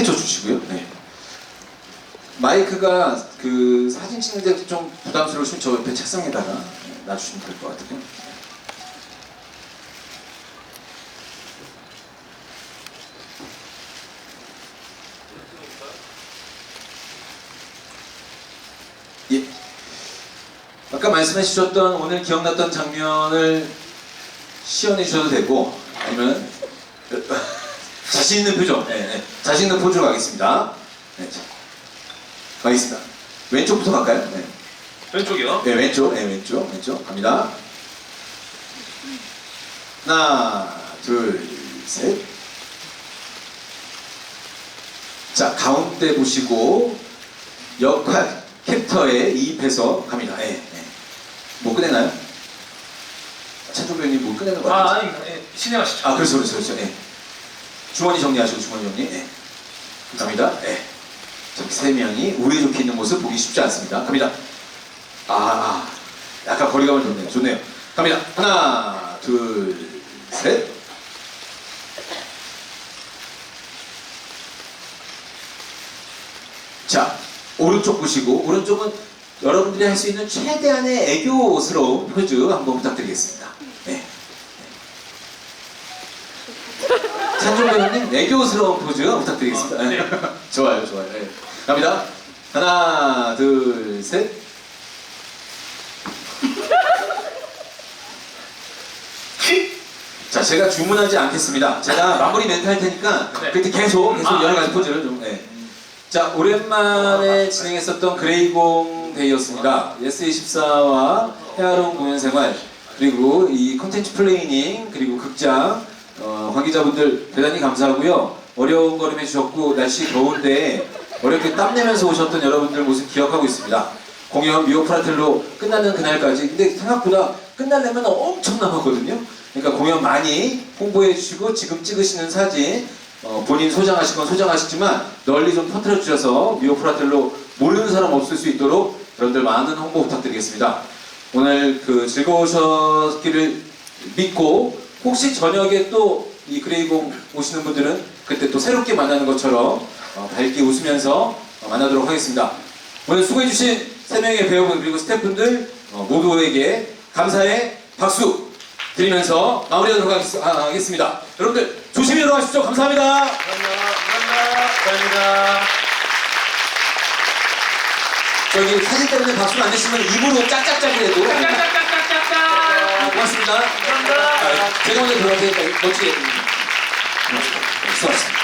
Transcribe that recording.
스케쳐 주시고요. 네. 마이크가 그 사진 찍는데 좀 부담스러우시면 저 옆에 책상에다가 네, 놔주시면 될 것 같아요. 예. 아까 말씀해 주셨던 오늘 기억났던 장면을 시연해 주셔도 되고 아니면 자신 있는 표정, 네, 네. 자신 있는 포즈로 가겠습니다. 네, 자. 가겠습니다. 왼쪽부터 갈까요? 네. 왼쪽이요. 네, 왼쪽, 네, 왼쪽, 왼쪽 갑니다. 하나, 둘, 셋. 자, 가운데 보시고 역할 캡터에 이입해서 갑니다. 네, 네. 뭐 끝내나요? 차종 배우님 뭐 끝내는 거 아, 같아요? 아니, 예, 진행하시죠. 아, 그렇죠, 그렇죠, 그렇죠. 예. 주머니 정리하시고 주머니 정리. 예. 갑니다. 예. 저기 세 명이 우애 좋게 있는 모습 보기 쉽지 않습니다. 갑니다. 아, 아. 약간 거리감은 좋네요. 좋네요. 갑니다. 하나, 둘, 셋. 자, 오른쪽 보시고 오른쪽은 여러분들이 할 수 있는 최대한의 애교스러운 포즈 한번 부탁드리겠습니다. 네. 찬종 배우님 애교스러운 포즈 부탁드리겠습니다. 어, 네. 좋아요, 좋아요. 네. 갑니다. 하나, 둘, 셋. 자, 제가 주문하지 않겠습니다. 제가 마무리 멘트 할 테니까 네. 그때 계속 계속 아, 여러 가지. 포즈를 좀. 네. 자, 오랜만에 진행했었던 그레이공 데이였습니다. 예스 24와 헤아롱 공연 생활, 그리고 이 콘텐츠 플레이닝, 그리고 극장, 어, 관계자분들 대단히 감사하고요. 어려운 걸음 해 주셨고, 날씨 더운데 어렵게 땀내면서 오셨던 여러분들 모습 기억하고 있습니다. 공연 미오프라텔로 끝나는 그날까지. 근데 생각보다 끝나려면 엄청 남았거든요. 그러니까 공연 많이 홍보해 주시고, 지금 찍으시는 사진, 어, 본인 소장하신 건 소장하시지만 널리 좀 퍼뜨려 주셔서 미오프라텔로 모르는 사람 없을 수 있도록 여러분들 많은 홍보 부탁드리겠습니다. 오늘 그 즐거우셨기를 믿고 혹시 저녁에 또 이 그레이공 오시는 분들은 그때 또 새롭게 만나는 것처럼 어, 밝게 웃으면서 어, 만나도록 하겠습니다. 오늘 수고해주신 세 명의 배우분 그리고 스태프분들 어, 모두에게 감사의 박수 드리면서 마무리하도록 하겠- 아, 하겠습니다. 여러분들 조심히 들어가십시오. 감사합니다. 감사합니다. 감사합니다. 감사합니다. 저기 사진 때문에 박수 안 내시면 입으로 짝짝짝이라도 네, 짝짝짝짝짝짝. 고맙습니다. 감사합니다. 아, 제가 먼저 들어갈 테니까 멋지게. 수고하셨습니다.